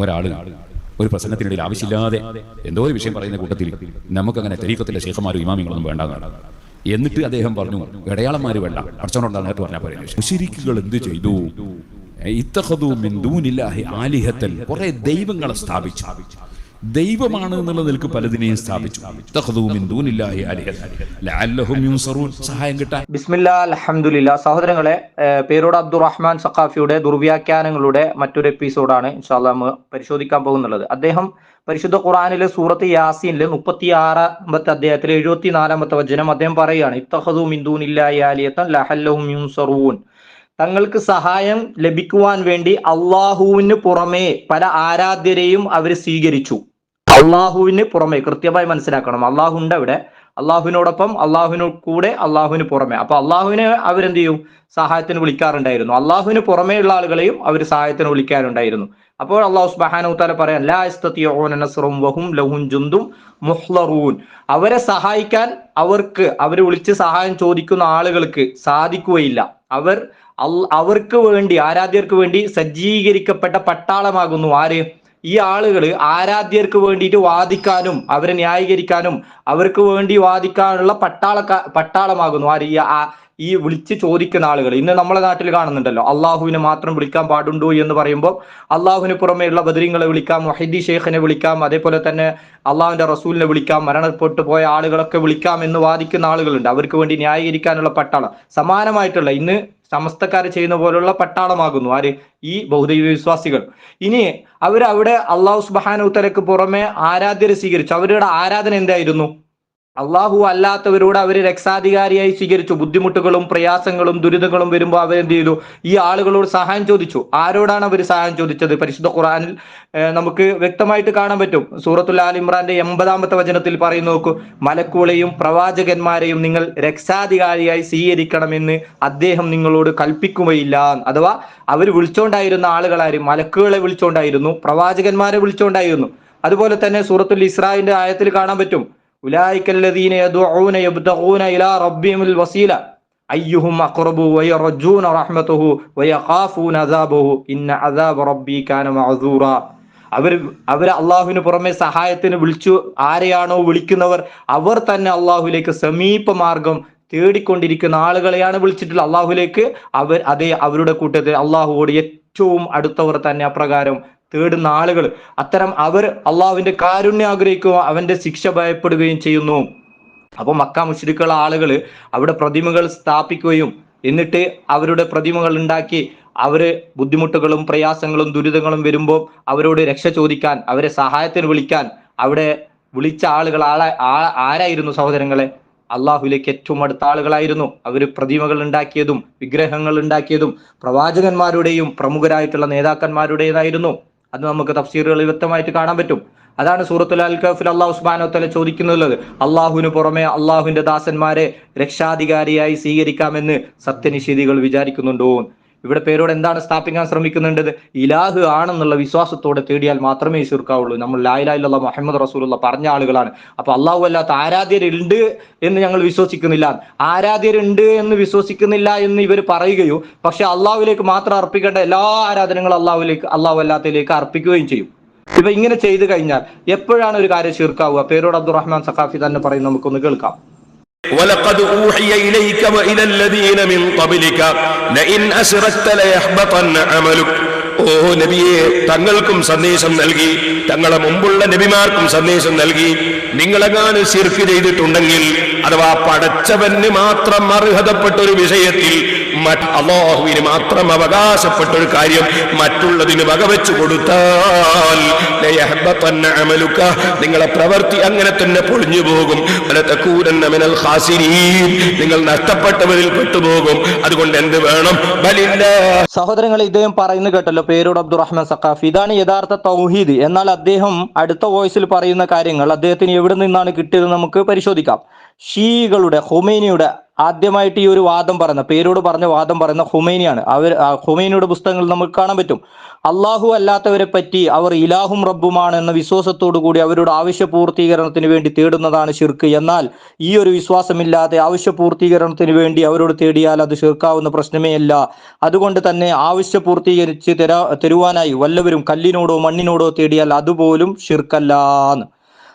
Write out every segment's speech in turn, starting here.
ഒരാൾ ഒരു പ്രസംഗത്തിനിടയിൽ ആവശ്യമില്ലാതെ എന്തോ ഒരു വിഷയം പറയുന്ന കൂട്ടത്തിൽ നമുക്കങ്ങനെ തെരീക്കത്തിലെ ശേഖമാരും ഇമാമിങ്ങളൊന്നും വേണ്ടാന്നാണ്. എന്നിട്ട് അദ്ദേഹം പറഞ്ഞു ഇടയാളന്മാര് വേണ്ട. അർച്ചനോണ്ടാ നേരത്തെ പറഞ്ഞാൽ പറയുന്നത് മുശിരിക്കുകൾ എന്ത് ചെയ്തു? ഇത്തഹദു മിൻ ആലിഹത്തൻ. കുറെ ദൈവങ്ങളെ സ്ഥാപിച്ചു. ദൈവമാണ് എന്നുള്ള നിലയ്ക്ക് പലതിനെയും സ്ഥാപിച്ചു. സഹായം കിട്ടാൻ. സഹോദരങ്ങളെ പേരോട് അബ്ദുറഹ്മാൻ സഖാഫിയുടെ ദുർവ്യാഖ്യാനങ്ങളുടെ മറ്റൊരു എപ്പിസോഡാണ് ഇൻഷാല്ല നമ്മൾ പരിശോധിക്കാൻ പോകുന്നുള്ളത്. അദ്ദേഹം പരിശുദ്ധ ഖുറാനിലെ സൂറത്ത് യാസീനിലെ മുപ്പത്തി ആറാമത്തെ അദ്ദേഹത്തിലെ എഴുപത്തി നാലാമത്തെ വചനം അദ്ദേഹം പറയുകയാണ് ഇത്തഹദു യുൻസറൂൻ. തങ്ങൾക്ക് സഹായം ലഭിക്കുവാൻ വേണ്ടി അള്ളാഹുവിന് പുറമേ പല ആരാധ്യരെയും അവർ സ്വീകരിച്ചു. അള്ളാഹുവിന് പുറമെ കൃത്യമായി മനസ്സിലാക്കണം. അള്ളാഹു ഉണ്ട് അവിടെ. അള്ളാഹുവിനോടൊപ്പം അള്ളാഹുവിന് കൂടെ അള്ളാഹുവിന് പുറമെ. അപ്പൊ അള്ളാഹുവിനെ അവരെന്ത് ചെയ്യും സഹായത്തിന് വിളിക്കാറുണ്ടായിരുന്നു. അള്ളാഹുവിന് പുറമേയുള്ള ആളുകളെയും അവർ സഹായത്തിന് വിളിക്കാറുണ്ടായിരുന്നു. അപ്പോൾ അള്ളാഹു സുബ്ഹാനഹു തആല പറയാൻ ലാ യസ്തതിഊന നസ്റും വഹും ലഹും മുഹ്ലറൂൻ. അവരെ സഹായിക്കാൻ അവർക്ക് അവർ വിളിച്ച് സഹായം ചോദിക്കുന്ന ആളുകൾക്ക് സാധിക്കുകയില്ല. അവർ അവർക്ക് വേണ്ടി ആരാധ്യർക്ക് വേണ്ടി സജ്ജീകരിക്കപ്പെട്ട പട്ടാളമാകുന്നു ആര്? ഈ ആളുകൾ ആരാധ്യർക്ക് വേണ്ടിയിട്ട് വാദിക്കാനും അവരെ ന്യായീകരിക്കാനും അവർക്ക് വേണ്ടി വാദിക്കാനുള്ള പട്ടാള പട്ടാളമാകുന്നു. ആര് ഈ ഈ വിളിച്ച് ചോദിക്കുന്ന ആളുകൾ ഇന്ന് നമ്മളെ നാട്ടിൽ കാണുന്നുണ്ടല്ലോ. അള്ളാഹുവിനെ മാത്രം വിളിക്കാൻ പാടുണ്ടോ എന്ന് പറയുമ്പോൾ അള്ളാഹുവിന് പുറമെയുള്ള ബദരിങ്ങളെ വിളിക്കാം മൊഹിദി ഷെയ്ഖിനെ വിളിക്കാം അതേപോലെ തന്നെ അള്ളാഹുവിന്റെ റസൂലിനെ വിളിക്കാം മരണപ്പെട്ടു പോയ ആളുകളൊക്കെ വിളിക്കാം എന്ന് വാദിക്കുന്ന ആളുകളുണ്ട്. അവർക്ക് വേണ്ടി ന്യായീകരിക്കാനുള്ള പട്ടാളം. സമാനമായിട്ടുള്ള ഇന്ന് സമസ്തക്കാർ ചെയ്യുന്ന പോലുള്ള പട്ടാളമാകുന്നു. ആര്? ഈ ബൗദ്ധിക വിശ്വാസികൾ. ഇനി അവർ അവിടെ അള്ളാഹു സുബാനുത്തലക്ക് പുറമെ ആരാധ്യരെ സ്വീകരിച്ചു. അവരുടെ ആരാധന എന്തായിരുന്നു? അള്ളാഹു അല്ലാത്തവരോട് അവർ രക്ഷാധികാരിയായി സ്വീകരിച്ചു. ബുദ്ധിമുട്ടുകളും പ്രയാസങ്ങളും ദുരിതങ്ങളും വരുമ്പോൾ അവരെന്ത് ചെയ്തു? ഈ ആളുകളോട് സഹായം ചോദിച്ചു. ആരോടാണ് അവർ സഹായം ചോദിച്ചത്? പരിശുദ്ധ ഖുറാനിൽ നമുക്ക് വ്യക്തമായിട്ട് കാണാൻ പറ്റും. സൂറത്തുൽ ആൽ ഇമ്രാന്റെ എൺപതാമത്തെ വചനത്തിൽ പറയുന്നു നോക്കൂ. മലക്കുകളെയും പ്രവാചകന്മാരെയും നിങ്ങൾ രക്ഷാധികാരിയായി സ്വീകരിക്കണമെന്ന് അദ്ദേഹം നിങ്ങളോട് കൽപ്പിക്കുകയില്ല അഥവാ അവർ വിളിച്ചോണ്ടായിരുന്ന ആളുകളാരും മലക്കുകളെ വിളിച്ചോണ്ടായിരുന്നു പ്രവാചകന്മാരെ വിളിച്ചോണ്ടായിരുന്നു. അതുപോലെ തന്നെ സൂറത്തുൽ ഇസ്രായിന്റെ ആയത്തിൽ കാണാൻ പറ്റും. ഉലായിക്കല്ലദീന യബ്തഗൂന ഇലാ വസീല. അയ്യുഹും വയർജൂന വയഖാഫൂന അദാബഹു ഇന്ന അദാബ കാന മഅസൂറ. അവർ അവർ അള്ളാഹുവിന് പുറമെ സഹായത്തിന് വിളിച്ചു ആരെയാണോ വിളിക്കുന്നവർ അവർ തന്നെ അള്ളാഹുലേക്ക് സമീപ മാർഗം തേടിക്കൊണ്ടിരിക്കുന്ന ആളുകളെയാണ് വിളിച്ചിട്ടുള്ളത്. അള്ളാഹുലേക്ക് അവർ അതേ അവരുടെ കൂട്ടത്തിൽ അള്ളാഹുവോട് ഏറ്റവും അടുത്തവർ തന്നെ അപ്രകാരം തേടുന്ന ആളുകൾ. അത്തരം അവർ അള്ളാഹുവിന്റെ കാരുണ്യം ആഗ്രഹിക്കുകയും അവന്റെ ശിക്ഷ ഭയപ്പെടുകയും ചെയ്യുന്നു. അപ്പൊ മക്ക മുഷിരിക്കുള്ള ആളുകൾ അവിടെ പ്രതിമകൾ സ്ഥാപിക്കുകയും എന്നിട്ട് അവരുടെ പ്രതിമകൾ ഉണ്ടാക്കി അവർ ബുദ്ധിമുട്ടുകളും പ്രയാസങ്ങളും ദുരിതങ്ങളും വരുമ്പോൾ അവരോട് രക്ഷ ചോദിക്കാൻ അവരെ സഹായത്തിന് വിളിക്കാൻ അവിടെ വിളിച്ച ആളുകൾ ആളെ ആരായിരുന്നു സഹോദരങ്ങളെ? അള്ളാഹുലേക്ക് ഏറ്റവും അടുത്ത ആളുകളായിരുന്നു. അവർ പ്രതിമകൾ ഉണ്ടാക്കിയതും വിഗ്രഹങ്ങൾ ഉണ്ടാക്കിയതും പ്രവാചകന്മാരുടെയും പ്രമുഖരായിട്ടുള്ള നേതാക്കന്മാരുടേതായിരുന്നു. അത് നമുക്ക് തഫ്സീറുകളിൽ വ്യക്തമായിട്ട് കാണാൻ പറ്റും. അതാണ് സൂറത്തുൽ അൽ കഫിൽ അള്ളാഹു സുബാനോത്തല ചോദിക്കുന്നുള്ളത്. അള്ളാഹുവിന് പുറമെ അള്ളാഹുവിന്റെ ദാസന്മാരെ രക്ഷാധികാരിയായി സ്വീകരിക്കാമെന്ന് സത്യനിഷേധികൾ വിചാരിക്കുന്നുണ്ടോ ഇവിടെ പേരോട് എന്താണ് സ്ഥാപിക്കാൻ ശ്രമിക്കുന്നുണ്ടത്? ഇലാഹ് ആണെന്നുള്ള വിശ്വാസത്തോടെ തേടിയാൽ മാത്രമേ ശിർക്കാവുള്ളൂ നമ്മൾ ലായിലായില്ല മുഹമ്മദ് റസൂലുള്ള പറഞ്ഞ ആളുകളാണ്. അപ്പൊ അള്ളാഹു അല്ലാത്ത ആരാധ്യരുണ്ട് എന്ന് ഞങ്ങൾ വിശ്വസിക്കുന്നില്ല. ആരാധ്യരുണ്ട് എന്ന് വിശ്വസിക്കുന്നില്ല എന്ന് ഇവർ പറയുകയോ പക്ഷെ അള്ളാഹുവിലേക്ക് മാത്രം അർപ്പിക്കേണ്ട എല്ലാ ആരാധനകളും അള്ളാഹുലേക്ക് അള്ളാഹു അല്ലാത്തയിലേക്ക് അർപ്പിക്കുകയും ചെയ്യും. ഇപ്പൊ ഇങ്ങനെ ചെയ്തു കഴിഞ്ഞാൽ എപ്പോഴാണ് ഒരു കാര്യം ശീർക്കാവുക? പേരോട് അബ്ദുറഹ്മാൻ സഖാഫി തന്നെ പറയും നമുക്കൊന്ന് കേൾക്കാം. ولقد أوحي إليك وإلى الذين من قبلك لئن أشركت ليحبطن عملك ഓ നബിയെ തങ്ങൾക്കും സന്ദേശം നൽകി തങ്ങളെ മുമ്പുള്ള നബിമാർക്കും സന്ദേശം നൽകി നിങ്ങളെങ്ങാനും ശിർക്ക് ചെയ്തിട്ടുണ്ടെങ്കിൽ അഥവാ പടച്ചവന് മാത്രം അർഹതപ്പെട്ട ഒരു വിഷയത്തിൽ മറ്റ് അള്ളാഹുവിന് മാത്രം അവകാശപ്പെട്ട ഒരു കാര്യം മറ്റുള്ളതിന് വകവെച്ചു കൊടുത്താൽ നിങ്ങളെ പ്രവൃത്തി അങ്ങനെ തന്നെ പൊളിഞ്ഞു പോകും. നിങ്ങൾ നഷ്ടപ്പെട്ടവരിൽ പെട്ടുപോകും. അതുകൊണ്ട് എന്ത് വേണം? ബലില്ല. സഹോദരങ്ങൾ ഇദ്ദേഹം പറയുന്നു കേട്ടല്ലോ പേരോട് അബ്ദുറഹ്മാൻ സഖാഫ്. ഇതാണ് യഥാർത്ഥ തൗഹീദ്. എന്നാൽ അദ്ദേഹം അടുത്ത വോയിസിൽ പറയുന്ന കാര്യങ്ങൾ അദ്ദേഹത്തിന് എവിടെ നിന്നാണ് കിട്ടിയത് നമുക്ക് പരിശോധിക്കാം. ഷീകളുടെ ഹുമൈനിയുടെ ആദ്യമായിട്ട് ഈ ഒരു വാദം പറയുന്ന പേരോട് പറഞ്ഞ വാദം പറയുന്ന ഹുമൈനിയാണ്. അവർ ഹുമൈനിയുടെ പുസ്തകങ്ങൾ നമുക്ക് കാണാൻ പറ്റും. അള്ളാഹു അല്ലാത്തവരെ പറ്റി അവർ ഇലാഹും റബ്ബുമാണ് എന്ന വിശ്വാസത്തോടു കൂടി അവരുടെ ആവശ്യ പൂർത്തീകരണത്തിന് വേണ്ടി തേടുന്നതാണ് ഷിർക്ക് എന്നാൽ ഈ ഒരു വിശ്വാസമില്ലാതെ ആവശ്യ പൂർത്തീകരണത്തിന് വേണ്ടി അവരോട് തേടിയാൽ അത് ഷിർക്കാവുന്ന പ്രശ്നമേ അല്ല. അതുകൊണ്ട് തന്നെ ആവശ്യ പൂർത്തീകരിച്ച് തരാ തരുവാനായി വല്ലവരും കല്ലിനോടോ മണ്ണിനോടോ തേടിയാൽ അതുപോലും ഷിർക്കല്ലാന്ന്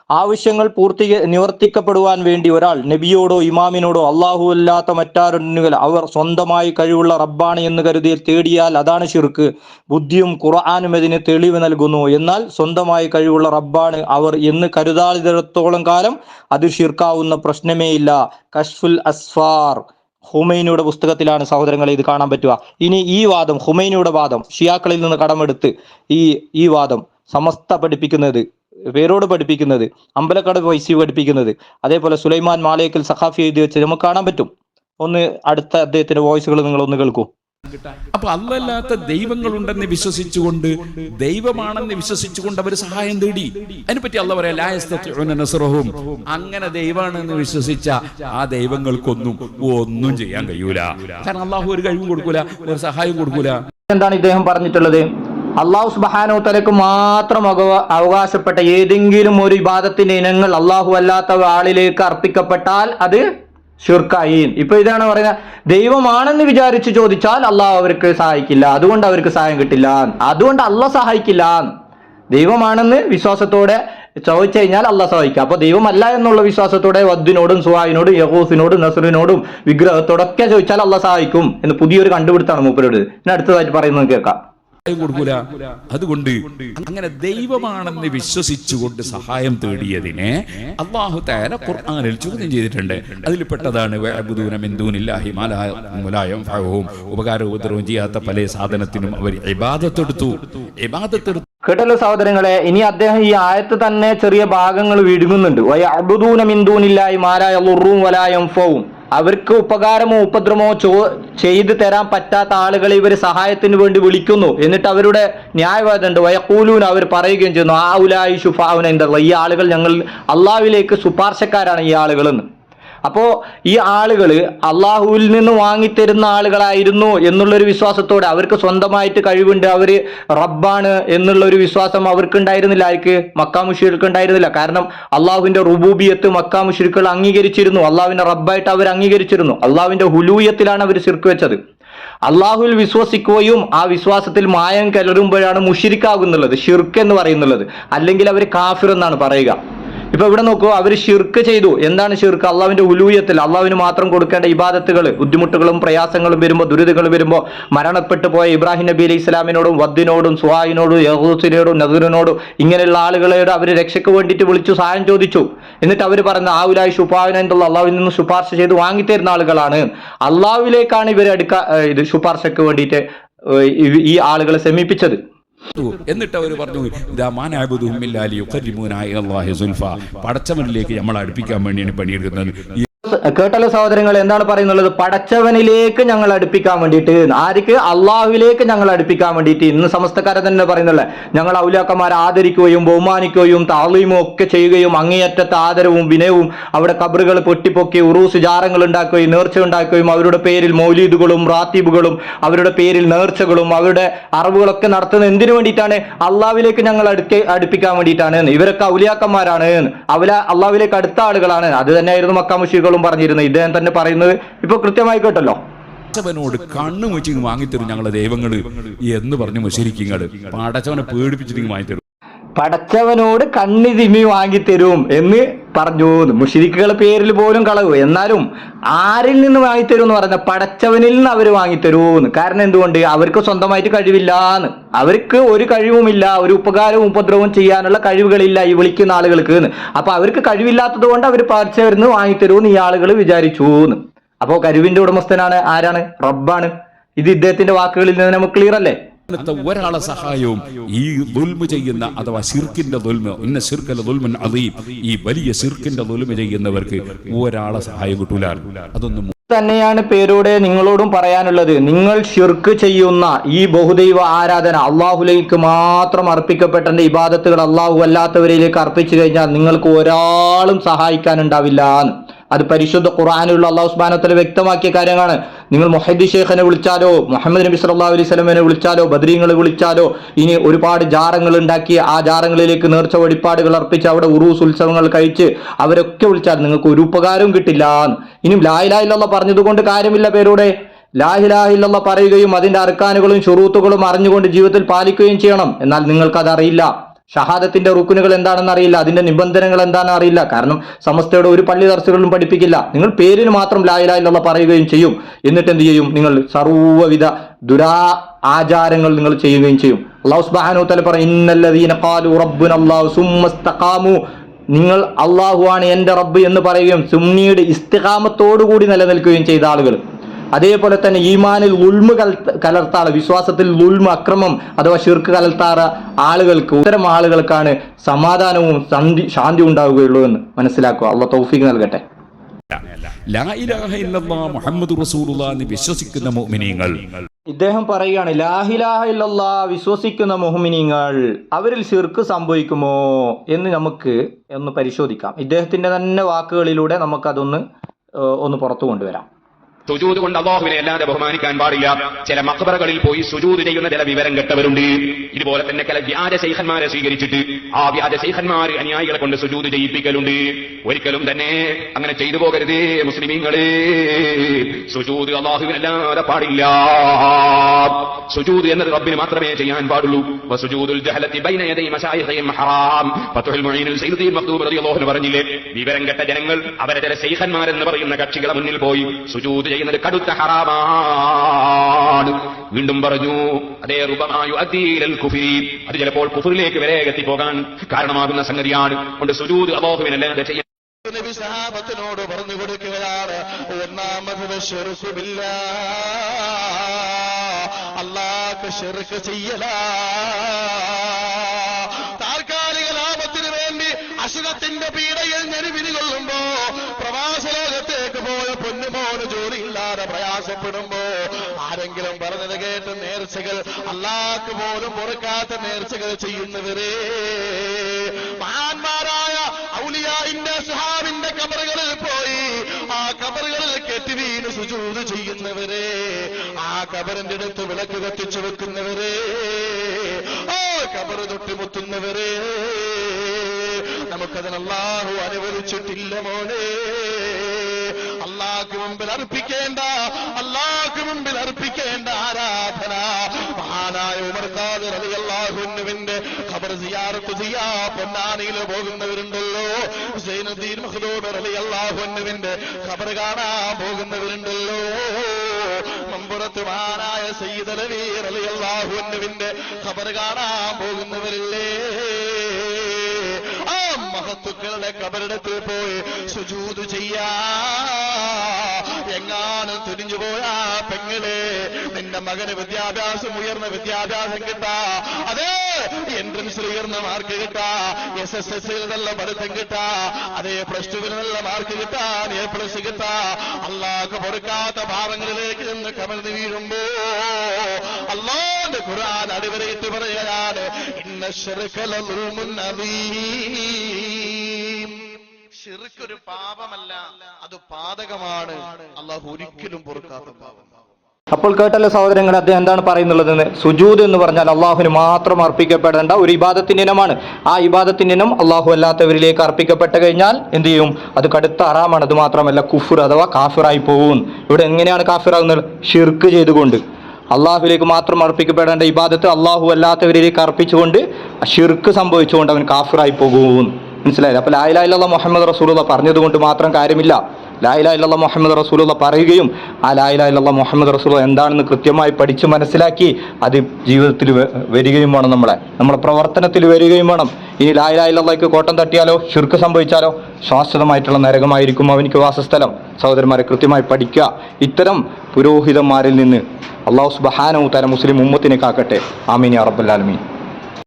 ആവശ്യങ്ങൾ പൂർത്തി നിവർത്തിക്കപ്പെടുവാൻ വേണ്ടി ഒരാൾ നബിയോടോ ഇമാമിനോടോ അള്ളാഹു അല്ലാത്ത മറ്റാരുണ്ടെങ്കിൽ അവർ സ്വന്തമായി കഴിവുള്ള റബ്ബാണ് എന്ന് കരുതി തേടിയാൽ അതാണ് ശിർക്ക്. ബുദ്ധിയും ഖുർആാനും ഇതിന് തെളിവ് നൽകുന്നു. എന്നാൽ സ്വന്തമായി കഴിവുള്ള റബ്ബാണ് അവർ എന്ന് കരുതാളിടത്തോളം കാലം അത് ശിർക്കാവുന്ന പ്രശ്നമേ ഇല്ല കഷ്ഫുൽ അസ്ഫാർ. ഹുമൈനിയുടെ പുസ്തകത്തിലാണ് സഹോദരങ്ങളെ ഇത് കാണാൻ പറ്റുക. ഇനി ഈ വാദം ഹുമൈനിയുടെ വാദം ഷിയാക്കളിൽ നിന്ന് കടമെടുത്ത് ഈ ഈ വാദം സമസ്ത പഠിപ്പിക്കുന്നത് പേരോട് പഠിപ്പിക്കുന്നത് അമ്പലക്കട വൈസി പഠിപ്പിക്കുന്നത് അതേപോലെ സുലൈമാൻ മാലയക്കൽ സഖാഫി എഴുതി വെച്ച് നമുക്ക് കാണാൻ പറ്റും. ഒന്ന് അടുത്ത അദ്ദേഹത്തിന്റെ വോയിസുകൾ നിങ്ങൾ ഒന്ന് കേൾക്കൂ. അപ്പൊ അല്ലല്ലാത്ത ദൈവങ്ങളുണ്ടെന്ന് വിശ്വസിച്ചുകൊണ്ട് ദൈവമാണെന്ന് വിശ്വസിച്ചുകൊണ്ട് അവർ സഹായം തേടി. അതിനെപ്പറ്റി അല്ല പറയാം അങ്ങനെ ദൈവമാണെന്ന് വിശ്വസിച്ച ആ ദൈവങ്ങൾക്കൊന്നും ഒന്നും ചെയ്യാൻ കഴിയൂല. കാരണം അള്ളാഹു ഒരു കഴിവും കൊടുക്കൂല ഒരു സഹായം കൊടുക്കൂല. എന്താണ് ഇദ്ദേഹം പറഞ്ഞിട്ടുള്ളത്? അള്ളാഹു സുബാനോ തലക്ക് മാത്രം അവകാശപ്പെട്ട ഏതെങ്കിലും ഒരു വിവാദത്തിന്റെ ഇനങ്ങൾ അള്ളാഹു അല്ലാത്ത ആളിലേക്ക് അർപ്പിക്കപ്പെട്ടാൽ അത് ഷുർക്കായി ഇപ്പൊ ഇതാണ് പറയുന്നത് ദൈവമാണെന്ന് വിചാരിച്ച് ചോദിച്ചാൽ അള്ളാഹു അവർക്ക് സഹായിക്കില്ല. അതുകൊണ്ട് അവർക്ക് സഹായം കിട്ടില്ല. അതുകൊണ്ട് അള്ളാഹ് സഹായിക്കില്ല. ദൈവമാണെന്ന് വിശ്വാസത്തോടെ ചോദിച്ചു കഴിഞ്ഞാൽ അള്ളാഹ് സഹായിക്കുക അപ്പൊ ദൈവമല്ല എന്നുള്ള വിശ്വാസത്തോടെ വദ്ദിനോടും സുഹായിനോടും യഹൂസിനോടും നസറിനോടും വിഗ്രഹത്തോടൊക്കെ ചോദിച്ചാൽ അള്ളാഹ് സഹായിക്കും എന്ന് പുതിയൊരു കണ്ടുപിടുത്താണ് മൂപ്പരോട്. ഇനി അടുത്തതായിട്ട് പറയുന്നത് കേൾക്കാം. കൊടുക്കൂല. അതുകൊണ്ട് അങ്ങനെ ദൈവമാണെന്ന് വിശ്വസിച്ചുകൊണ്ട് സഹായം തേടിയതിനെ അള്ളാഹു താര ഖുർആനിൽ ചോദ്യം ചെയ്തിട്ടുണ്ട്. അതിൽ പെട്ടതാണ് ഉപകാരവും ചെയ്യാത്ത പല സാധനത്തിനും അവർ ഇബാദത്തെടുത്തു. കേട്ടല്ലോ സഹോദരങ്ങളെ ഇനി അദ്ദേഹം ഈ ആയത്ത് തന്നെ ചെറിയ ഭാഗങ്ങൾ വിടുങ്ങുന്നുണ്ട് വയഅബ്ദൂന മിൻ മാരായ മാ ലാ യളുറും വലാ യൻഫഉം അവർക്ക് ഉപകാരമോ ഉപദ്രവമോ ചോ ചെയ്തു തരാൻ പറ്റാത്ത ആളുകളെ ഇവർ സഹായത്തിന് വേണ്ടി വിളിക്കുന്നു. എന്നിട്ട് അവരുടെ ന്യായവാദമുണ്ട് വയക്കൂലൂൻ അവർ പറയുകയും ചെയ്യുന്നു ആ ഉലായി ഷുഫാവുന ഈ ആളുകൾ ഞങ്ങൾ അള്ളാവിലേക്ക് ശുപാർശക്കാരാണ് ഈ ആളുകൾ എന്ന് അപ്പോ ഈ ആളുകൾ അള്ളാഹുവിൽ നിന്ന് വാങ്ങിത്തരുന്ന ആളുകളായിരുന്നു എന്നുള്ളൊരു വിശ്വാസത്തോടെ അവർക്ക് സ്വന്തമായിട്ട് കഴിവുണ്ട് അവർ റബ്ബാണ് എന്നുള്ള ഒരു വിശ്വാസം അവർക്ക് ഉണ്ടായിരുന്നില്ല ആർക്ക്? മക്കാ മുഷിർക്ക് ഉണ്ടായിരുന്നില്ല കാരണം അള്ളാഹുവിന്റെ റുബൂബിയത്ത് മക്കാ മുഷിരിക്കുകൾ അംഗീകരിച്ചിരുന്നു. അള്ളാഹുവിന്റെ റബ്ബായിട്ട് അവർ അംഗീകരിച്ചിരുന്നു. അള്ളാഹുവിന്റെ ഹുലൂയത്തിലാണ് അവർ ശിർക്ക് വെച്ചത്. അള്ളാഹുവിൽ വിശ്വസിക്കുകയും ആ വിശ്വാസത്തിൽ മായം കലരുമ്പോഴാണ് മുഷിരിക്കാകുന്നുള്ളത് ഷിർക്ക് എന്ന് പറയുന്നുള്ളത്. അല്ലെങ്കിൽ അവർ കാഫിർ എന്നാണ് പറയുക. ഇപ്പൊ ഇവിടെ നോക്കൂ അവർ ഷിർക്ക് ചെയ്തു. എന്താണ് ഷിർക്ക് അള്ളാവിന്റെ ഉലൂയത്തിൽ അള്ളാവിന് മാത്രം കൊടുക്കേണ്ട ഇബാദത്തുകൾ ബുദ്ധിമുട്ടുകളും പ്രയാസങ്ങളും വരുമ്പോൾ ദുരിതങ്ങൾ വരുമ്പോൾ മരണപ്പെട്ടു പോയ ഇബ്രാഹിം നബി അലൈഹി ഇസ്ലാമിനോടും വദ്ദിനോടും സുഹായിനോടും യഹൂസിനോടും നദുറിനോടും ഇങ്ങനെയുള്ള ആളുകളോട് അവർ രക്ഷയ്ക്ക് വേണ്ടിയിട്ട് വിളിച്ചു സഹായം ചോദിച്ചു. എന്നിട്ട് അവർ പറഞ്ഞ ആവുലായി ഷുഫാവിന എന്നുള്ള അള്ളാവിൽ നിന്ന് ശുപാർശ ചെയ്ത് വാങ്ങിത്തരുന്ന ആളുകളാണ്. അള്ളാവിലേക്കാണ് ഇവർ അടുക്ക ഇത് ശുപാർശയ്ക്ക് വേണ്ടിയിട്ട് ഈ ആളുകളെ സമീപിച്ചത്. എന്നിട്ട് അവർ പറഞ്ഞു പടച്ചവനിലേക്ക് നമ്മൾ അടുപ്പിക്കാൻ വേണ്ടിയാണ് പണിയെടുക്കുന്നത്. കേട്ടല്ലോ സഹോദരങ്ങൾ എന്താണ് പറയുന്നുള്ളത്? പടച്ചവനിലേക്ക് ഞങ്ങൾ അടുപ്പിക്കാൻ വേണ്ടിയിട്ട് ആർക്ക്? അള്ളാഹുവിലേക്ക് ഞങ്ങൾ അടുപ്പിക്കാൻ വേണ്ടിയിട്ട്. ഇന്ന് സമസ്തക്കാരെ തന്നെ പറയുന്നുള്ളത് ഞങ്ങൾ ഔലാക്കന്മാരെ ആദരിക്കുകയും ബഹുമാനിക്കുകയും താളീമും ഒക്കെ ചെയ്യുകയും അങ്ങേയറ്റത്തെ ആദരവും വിനയവും അവിടെ കബറുകൾ പൊട്ടിപ്പൊക്കി ഉറൂസ് ജാരങ്ങൾ ഉണ്ടാക്കുകയും നേർച്ച ഉണ്ടാക്കുകയും അവരുടെ പേരിൽ മൗലീദുകളും റാത്തീബുകളും അവരുടെ പേരിൽ നേർച്ചകളും അവരുടെ അറിവുകളൊക്കെ നടത്തുന്ന എന്തിനു വേണ്ടിയിട്ടാണ്? അള്ളാവിലേക്ക് ഞങ്ങൾ അടുക്ക അടുപ്പിക്കാൻ വേണ്ടിയിട്ടാണ്. ഇവരൊക്കെ ഔലിയാക്കന്മാരാണ്. അവല അള്ളാവിലേക്ക് അടുത്ത ആളുകളാണ്. അത് തന്നെയായിരുന്നു മക്കാമുഷികളും പറഞ്ഞിരുന്നത് ഇദ്ദേഹം തന്നെ പറയുന്നത് ഇപ്പൊ കൃത്യമായി കേട്ടല്ലോ. പടച്ചവനോട് കണ്ണു മുച്ചി വാങ്ങിത്തരും ഞങ്ങളെ ദൈവങ്ങൾ എന്ന് പറഞ്ഞു മുശരിക്കിങ്ങൾ പാടച്ചവനെ പേടിപ്പിച്ചിട്ട് വാങ്ങിത്തരും. പടച്ചവനോട് കണ്ണി വാങ്ങി തരും എന്ന് പറഞ്ഞു മുഷിരിക്കുകളുടെ പേരിൽ പോലും കളവ്. എന്നാലും ആരിൽ നിന്ന് വാങ്ങിത്തരും എന്ന് പറഞ്ഞ പടച്ചവനിൽ നിന്ന് അവർ വാങ്ങിത്തരൂന്ന് കാരണം എന്തുകൊണ്ട്? അവർക്ക് സ്വന്തമായിട്ട് കഴിവില്ലാന്ന്. അവർക്ക് ഒരു കഴിവുമില്ല ഒരു ഉപകാരവും ഉപദ്രവവും ചെയ്യാനുള്ള കഴിവുകളില്ല ഈ വിളിക്കുന്ന ആളുകൾക്ക് അപ്പൊ അവർക്ക് കഴിവില്ലാത്തത് കൊണ്ട് അവർ പടച്ചവരിന്ന് വാങ്ങിത്തരുമെന്ന് ഈ ആളുകൾ വിചാരിച്ചു എന്ന് അപ്പോ കഴിവിന്റെ ഉടമസ്ഥനാണ് ആരാണ്? റബ്ബാണ്. ഇത് ഇദ്ദേഹത്തിന്റെ വാക്കുകളിൽ നിന്ന് നമുക്ക് ക്ലിയർ അല്ലേ? അങ്ങനത്തെ ഒരാളെ സഹായവും ഈ ദുൽമ ചെയ്യുന്ന അഥവാ സിർക്കിന്റെ ദുൽമ ഇന്ന സിർക്കല്ല ദുൽമൻ അതീം ഈ വലിയ സിർക്കിന്റെ ദുൽമ ചെയ്യുന്നവർക്ക് ഒരാളെ സഹായം കിട്ടൂല. അതൊന്നും തന്നെയാണ് പേരോടെ നിങ്ങളോടും പറയാനുള്ളത്. നിങ്ങൾ ഷിർക്ക് ചെയ്യുന്ന ഈ ബഹുദൈവ ആരാധന അള്ളാഹുലേക്ക് മാത്രം അർപ്പിക്കപ്പെട്ട ഇബാദത്തുകൾ അള്ളാഹു അല്ലാത്തവരിലേക്ക് അർപ്പിച്ചു കഴിഞ്ഞാൽ നിങ്ങൾക്ക് ഒരാളും സഹായിക്കാനുണ്ടാവില്ല എന്ന്. അത് പരിശുദ്ധ ഖുറാനുള്ള അള്ളാഹു സുബാനത്തിൽ വ്യക്തമാക്കിയ കാര്യമാണ് നിങ്ങൾ മൊഹദ്ദി ഷേഖിനെ വിളിച്ചാലോ മുഹമ്മദ് നബി സല്ലാ അലൈഹി സ്വലമിനെ വിളിച്ചാലോ ബദ്രീങ്ങളെ വിളിച്ചാലോ ഇനി ഒരുപാട് ജാറങ്ങൾ ഉണ്ടാക്കി ആ ജാറങ്ങളിലേക്ക് നേർച്ച വഴിപാടുകൾ അർപ്പിച്ച് അവിടെ ഉറൂസ് ഉത്സവങ്ങൾ കഴിച്ച് അവരൊക്കെ വിളിച്ചാൽ നിങ്ങൾക്ക് ഒരു ഉപകാരവും കിട്ടില്ല ഇനിയും ലായിലായില്ല പറഞ്ഞതുകൊണ്ട് കാര്യമില്ല പേരുടെ. ലാഹിലാഹില്ല പറയുകയും അതിന്റെ അർക്കാനുകളും ഷുറൂത്തുകളും അറിഞ്ഞുകൊണ്ട് ജീവിതത്തിൽ പാലിക്കുകയും ചെയ്യണം. എന്നാൽ നിങ്ങൾക്കത് അറിയില്ല. ഷഹാദത്തിന്റെ റുക്കുനുകൾ എന്താണെന്ന് അറിയില്ല. അതിന്റെ നിബന്ധനകൾ എന്താണെന്ന് അറിയില്ല. കാരണം സമസ്തയുടെ ഒരു പള്ളി ദർശകളിലും പഠിപ്പിക്കില്ല. നിങ്ങൾ പേരിന് മാത്രം ലായിലായില്ല പറയുകയും ചെയ്യും. എന്നിട്ട് എന്ത് ചെയ്യും? നിങ്ങൾ സർവവിധ ദുരാ ആചാരങ്ങൾ നിങ്ങൾ ചെയ്യുകയും ചെയ്യും. അള്ളാഹു ഖാലു റബ്ബുന അല്ലാഹു സുമ്മസ്തഖാമു നിങ്ങൾ അള്ളാഹു ആണ് എന്റെ റബ്ബ് എന്ന് പറയുകയും സുന്നിയുടെ ഇസ്തിഖാമത്തോടുകൂടി നിലനിൽക്കുകയും ചെയ്ത ആളുകൾ. അതേപോലെ തന്നെ ഈമാനിൽ ഉൾമ കൽ കലർത്താറ് വിശ്വാസത്തിൽ ഉൾമ അക്രമം അഥവാ ഷിർക്ക് കലർത്താറ ആളുകൾക്ക് ഉത്തരം ആളുകൾക്കാണ് സമാധാനവും സന്ധി ശാന്തി ഉണ്ടാവുകയുള്ളൂ എന്ന് മനസ്സിലാക്കുക. അള്ള തൗഫീഖ് നൽകട്ടെ. മുഹമ്മദ് വിശ്വസിക്കുന്ന ഇദ്ദേഹം പറയുകയാണ് ലാഹിലാഹ ഇല്ലല്ലാ വിശ്വസിക്കുന്ന മുഹമിനിങ്ങൾ അവരിൽ ശിർക്ക് സംഭവിക്കുമോ എന്ന് നമുക്ക് ഒന്ന് പരിശോധിക്കാം. ഇദ്ദേഹത്തിന്റെ തന്നെ വാക്കുകളിലൂടെ നമുക്കതൊന്ന് ഒന്ന് പുറത്തു കൊണ്ടുവരാം. സുജൂത് കൊണ്ട് അള്ളാഹുവിനെ അല്ലാതെ ബഹുമാനിക്കാൻ പാടില്ല. ചില മക്ബറകളിൽ പോയി സുജൂത് ചെയ്യുന്ന ചില വിവരം കെട്ടവരുണ്ട്. ഇതുപോലെ തന്നെ ചില വ്യാജ ശൈഖന്മാരെ സ്വീകരിച്ചിട്ട് ആ വ്യാജ ശൈഖന്മാർ അനുയായികളെ കൊണ്ട് സുജൂത് ചെയ്യിപ്പിക്കലുണ്ട്. ഒരിക്കലും തന്നെ അങ്ങനെ ചെയ്തു പോകരുത് മുസ്ലിമീങ്ങളെ. സുജൂത് അള്ളാഹുവിനല്ലാതെ പാടില്ല. സുജൂത് എന്നത് റബ്ബിന് മാത്രമേ ചെയ്യാൻ പാടുള്ളൂ. പറഞ്ഞില്ലേ? വിവരം കെട്ട ജനങ്ങൾ അവരെ ചില ശൈഖന്മാരെന്ന് പറയുന്ന കക്ഷികളെ മുന്നിൽ പോയി സുജൂദ് ചെയ്യുന്നത് കടുത്ത ഹറാമാണ്. വീണ്ടും പറഞ്ഞു അതേ റുബമായു അതീലൽ കുഫി. അത് ചിലപ്പോൾ കുഫുറിലേക്ക് വരെ എത്തിപ്പോകാൻ കാരണമാകുന്ന സംഗതിയാണ്. കൊണ്ട് സുജൂദ് അല്ലാഹുവിനല്ലാതെ ചെയ്യാൻ നബി പറഞ്ഞു കൊടുക്കുകയാണ് ഒന്നാമത് ഷെറുസുമില്ല അള്ളാഹ് ഷെറുക്ക് ചെയ്യല. താൽക്കാലിക ലാഭത്തിന് വേണ്ടി അസുഖത്തിന്റെ പീഡയിൽ ഞെരുവിരി കൊള്ളുമ്പോ നേർച്ചകൾ അള്ളാക്ക് പോലും പൊറുക്കാത്ത നേർച്ചകൾ ചെയ്യുന്നവരെ. മഹാന്മാരായ ഔലിയായിന്റെ സുഹാബിന്റെ കബറുകളിൽ പോയി ആ കബറുകളിൽ കെട്ടിവീണ് സുജൂത് ചെയ്യുന്നവരെ. ആ കബറിന്റെ അടുത്ത് വിളക്ക് കത്തിച്ചു വെക്കുന്നവരെ. ആ കബർ തൊട്ടിമുത്തുന്നവരെ. നമുക്കതിന് അള്ളാഹു അനുവദിച്ചിട്ടില്ല മോനെ അള്ളാഹ്ക്ക് മുമ്പിൽ അർപ്പിക്കേണ്ട അള്ളാഹ്ക്ക് മുമ്പിൽ അർപ്പിക്കേണ്ട ആരാധന. മഹാനായ ഉമർ ഖാദർ റളിയല്ലാഹുവിന്റെ ഖബർ സിയാറത്ത് പോകുന്നവരുണ്ടല്ലോ. ഹുസൈനുദ്ദീൻ റളിയല്ലാഹുവിന്റെ ഖബർ കാണാൻ പോകുന്നവരുണ്ടല്ലോ. മമ്പുറത്ത് മഹാനായ സയ്യിദ് അലവി റളിയല്ലാഹുവിന്റെ ഖബർ കാണാൻ പോകുന്നവരില്ലേ? ആ മഹത്തുക്കളുടെ കബറിടത്തിൽ പോയി സുജൂത് ചെയ്യാ. എങ്ങാനും തിരിഞ്ഞു പോയാ പെങ്ങളെ. നിന്റെ മകന് വിദ്യാഭ്യാസം ഉയർന്ന വിദ്യാഭ്യാസം കിട്ടാ. അതെ എൻട്രൻസിൽ ഉയർന്ന മാർക്ക് കിട്ടാ. എസ് എസ് എസ് നല്ല പഠിത്തം കിട്ടാ. അതേ പ്ലസ് ടുവിന് നല്ല മാർക്ക് കിട്ടാൻ എ പ്ലസ് കിട്ടാ. അള്ളാഹ് പൊറുക്കാത്ത ഭാവങ്ങളിലേക്ക് നിന്ന് കമഴ്ന്നു വീഴുമ്പോ അള്ളാന്റെ ഖുർആൻ അടിവരയിട്ട് പറയുകയാണ് ഇന്ന ഷിർക്ക് ഒരു പാപമല്ല അത് പാതകമാണ്. അള്ളാഹു ഒരിക്കലും പൊറുക്കാത്ത പാപം. അപ്പോൾ കേട്ടല്ലോ സഹോദരങ്ങൾ അദ്ദേഹം എന്താണ് പറയുന്നുള്ളതെന്ന്? സുജൂദ് എന്ന് പറഞ്ഞാൽ അള്ളാഹുവിന് മാത്രം അർപ്പിക്കപ്പെടേണ്ട ഒരു ഇബാദത്തിന്റെ ഇനമാണ്. ആ ഇബാദത്തിന്റെ ഇനം അള്ളാഹു അല്ലാത്തവരിലേക്ക് അർപ്പിക്കപ്പെട്ട് കഴിഞ്ഞാൽ എന്ത് ചെയ്യും? അത് കടുത്ത അറാമാണ് അത് മാത്രമല്ല കുഫുർ അഥവാ കാഫിറായി പോകും ഇവിടെ എങ്ങനെയാണ് കാഫിറാകുന്നത്? ഷിർക്ക് ചെയ്തുകൊണ്ട്. അള്ളാഹുവിലേക്ക് മാത്രം അർപ്പിക്കപ്പെടേണ്ട ഇബാദത്ത് അള്ളാഹു അല്ലാത്തവരിലേക്ക് അർപ്പിച്ചുകൊണ്ട് ഷിർക്ക് സംഭവിച്ചുകൊണ്ട് അവൻ കാഫിറായി പോകും. മനസ്സിലായില്ല? അപ്പൊ ഇല്ലാ മുഹമ്മദ് റസൂലുള്ള പറഞ്ഞതുകൊണ്ട് മാത്രം കാര്യമില്ല. ലായിലായില്ല മുഹമ്മദ് റസൂലുള്ള പറയുകയും ആ ലായിലായില്ല മുഹമ്മദ് റസൂലുള്ള എന്താണെന്ന് കൃത്യമായി പഠിച്ച് മനസ്സിലാക്കി അത് ജീവിതത്തിൽ വരികയും വേണം നമ്മളെ. നമ്മുടെ പ്രവർത്തനത്തിൽ വരികയും വേണം. ഇനി ലായിലായില്ലയ്ക്ക് കോട്ടം തട്ടിയാലോ ഷിർക്ക് സംഭവിച്ചാലോ ശാശ്വതമായിട്ടുള്ള നരകമായിരിക്കും അവനിക്ക് വാസസ്ഥലം. സഹോദരന്മാരെ കൃത്യമായി പഠിക്കുക. ഇത്തരം പുരോഹിതന്മാരിൽ നിന്ന് അള്ളാഹു സുബഹാനവും തല മുസ്ലിം ഉമ്മത്തിനെ കാക്കട്ടെ. ആമീൻ അറബുല്ലാലമീൻ